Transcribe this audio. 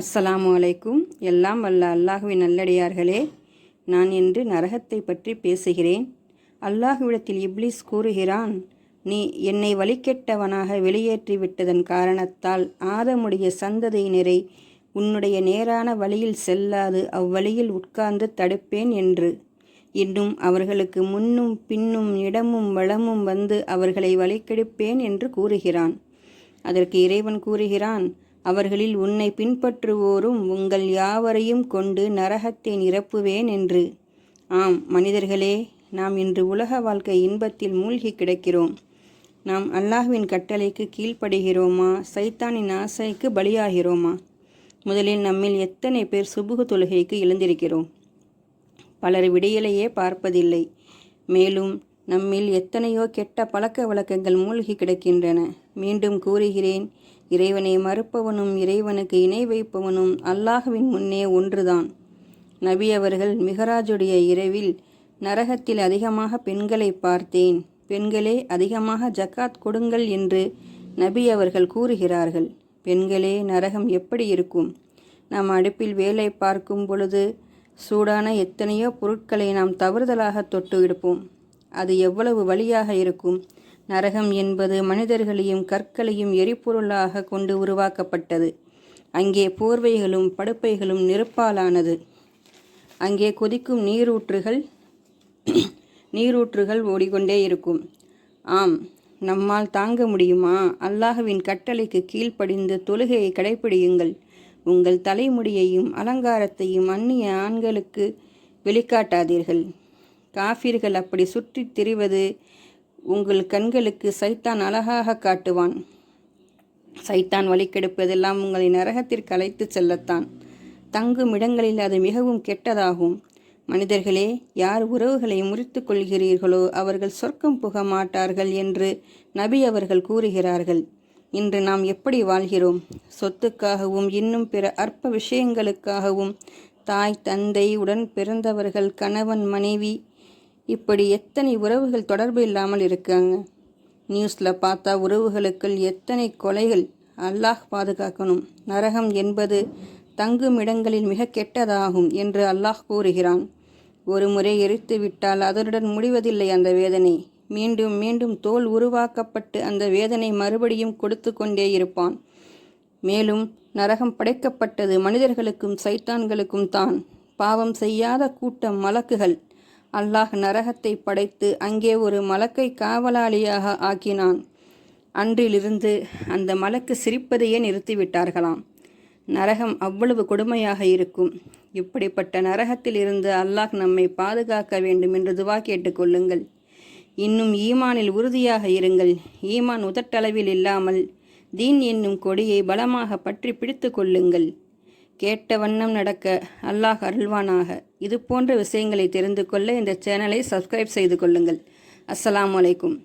அஸ்ஸலாமு அலைக்கும். எல்லாம் வல்ல அல்லாஹுவின் நல்லடியார்களே நான் இன்று நரகத்தை பற்றி பேசுகிறேன். அல்லாஹுவிடத்தில் இப்லிஸ் கூறுகிறான் நீ என்னை வழிகெட்டவனாக வெளியேற்றி விட்டதன் காரணத்தால் ஆதமுடைய சந்ததியினரை உன்னுடைய நேரான வழியில் செல்லாது அவ்வழியில் உட்கார்ந்து தடுப்பேன் என்று. இன்னும் அவர்களுக்கு முன்னும் பின்னும் இடமும் வளமும் வந்து அவர்களை வழிகெடுப்பேன் என்று கூறுகிறான். அதற்கு இறைவன் கூறுகிறான் அவர்களில் உன்னை பின்பற்றுவோரும் உங்கள் யாவரையும் கொண்டு நரகத்தை நிரப்புவேன் என்று. ஆம் மனிதர்களே நாம் இன்று உலக வாழ்க்கை இன்பத்தில் மூழ்கி கிடக்கிறோம். நாம் அல்லாஹ்வின் கட்டளைக்கு கீழ்ப்படுகிறோமா? சைத்தானின் ஆசைக்கு பலியாகிறோமா? முதலில் நம்மில் எத்தனை பேர் சுபுகு தொழுகைக்கு எழுந்திருக்கிறோம்? பலர் விடையிலேயே பார்ப்பதில்லை. மேலும் நம்மில் எத்தனையோ கெட்ட பழக்க வழக்கங்கள் மூழ்கி கிடக்கின்றன. மீண்டும் கூறுகிறேன் இறைவனை மறுப்பவனும் இறைவனுக்கு இணை வைப்பவனும் அல்லாஹுவின் முன்னே ஒன்றுதான். நபி அவர்கள் மிகராஜுடைய இரவில் நரகத்தில் அதிகமாக பெண்களை பார்த்தேன். பெண்களே அதிகமாக ஜக்காத் கொடுங்கள் என்று நபி அவர்கள் கூறுகிறார்கள். பெண்களே நரகம் எப்படி இருக்கும்? நாம் அடுப்பில் வேலை பார்க்கும் பொழுது சூடான எத்தனையோ பொருட்களை நாம் தவறுதலாக தொட்டு எடுப்போம். அது எவ்வளவு வழியாக இருக்கும்? நரகம் என்பது மனிதர்களையும் கற்களையும் எரிபொருளாக கொண்டு உருவாக்கப்பட்டது. அங்கே போர்வைகளும் படுப்பைகளும் நெருப்பாலானது. அங்கே கொதிக்கும் நீரூற்றுகள் நீரூற்றுகள் ஓடிக்கொண்டே இருக்கும். ஆம் நம்மால் தாங்க முடியுமா? அல்லாஹுவின் கட்டளைக்கு கீழ்ப்படிந்து தொழுகையை கடைபிடியுங்கள் உங்கள் தலைமுடியையும் அலங்காரத்தையும் அந்நிய ஆண்களுக்கு வெளிக்காட்டாதீர்கள். காஃபிர்கள் அப்படி சுற்றித் திரிவது உங்கள் கண்களுக்கு சைத்தான் அழகாக காட்டுவான். சைத்தான் வழிக்கெடுப்பதெல்லாம் உங்களை நரகத்திற்கு அழைத்து செல்லத்தான். தங்கும் இடங்களில் அது மிகவும் கெட்டதாகும். மனிதர்களே யார் உறவுகளை முறித்து கொள்கிறீர்களோ அவர்கள் சொர்க்கம் புக மாட்டார்கள் என்று நபி அவர்கள் கூறுகிறார்கள். இன்று நாம் எப்படி வாழ்கிறோம்? சொத்துக்காகவும் இன்னும் பிற அற்ப விஷயங்களுக்காகவும் தாய் தந்தை உடன் பிறந்தவர்கள் கணவன் மனைவி இப்படி எத்தனை உறவுகள் தொடர்பு இல்லாமல் இருக்காங்க? நியூஸில் பார்த்தா உறவுகளுக்குள் எத்தனை கொலைகள் அல்லாஹ் பாதுகாக்கணும். நரகம் என்பது தங்கும் இடங்களில் மிக கெட்டதாகும் என்று அல்லாஹ் கூறுகிறான். ஒரு முறை எரித்து விட்டால் அதனுடன் முடிவதில்லை அந்த வேதனை. மீண்டும் மீண்டும் தோல் உருவாக்கப்பட்டு அந்த வேதனை மறுபடியும் கொடுத்து கொண்டே இருப்பான். மேலும் நரகம் படைக்கப்பட்டது மனிதர்களுக்கும் சைத்தான்களுக்கும் தான். பாவம் செய்யாத கூட்டம் மலக்குகள். அல்லாஹ் நரகத்தை படைத்து அங்கே ஒரு மலக்கை காவலாளியாக ஆக்கினான். அன்றிலிருந்து அந்த மலக்கு சிரிப்பதையே நிறுத்திவிட்டார்களாம். நரகம் அவ்வளவு கொடுமையாக இருக்கும். இப்படிப்பட்ட நரகத்தில் இருந்து அல்லாஹ் நம்மை பாதுகாக்க வேண்டும் என்று துவா கேட்டுக்கொள்ளுங்கள் இன்னும் ஈமானில் உறுதியாக இருங்கள். ஈமான் உதட்டளவில் இல்லாமல் தீன் என்னும் கொடியை பலமாக பற்றி பிடித்து கொள்ளுங்கள். கேட்ட வண்ணம் நடக்க அல்லாஹ் அருள்வானாக. இது போன்ற விஷயங்களை தெரிந்து கொள்ள இந்த சேனலை சப்ஸ்கிரைப் செய்து கொள்ளுங்கள். அஸ்ஸலாமு அலைக்கும்.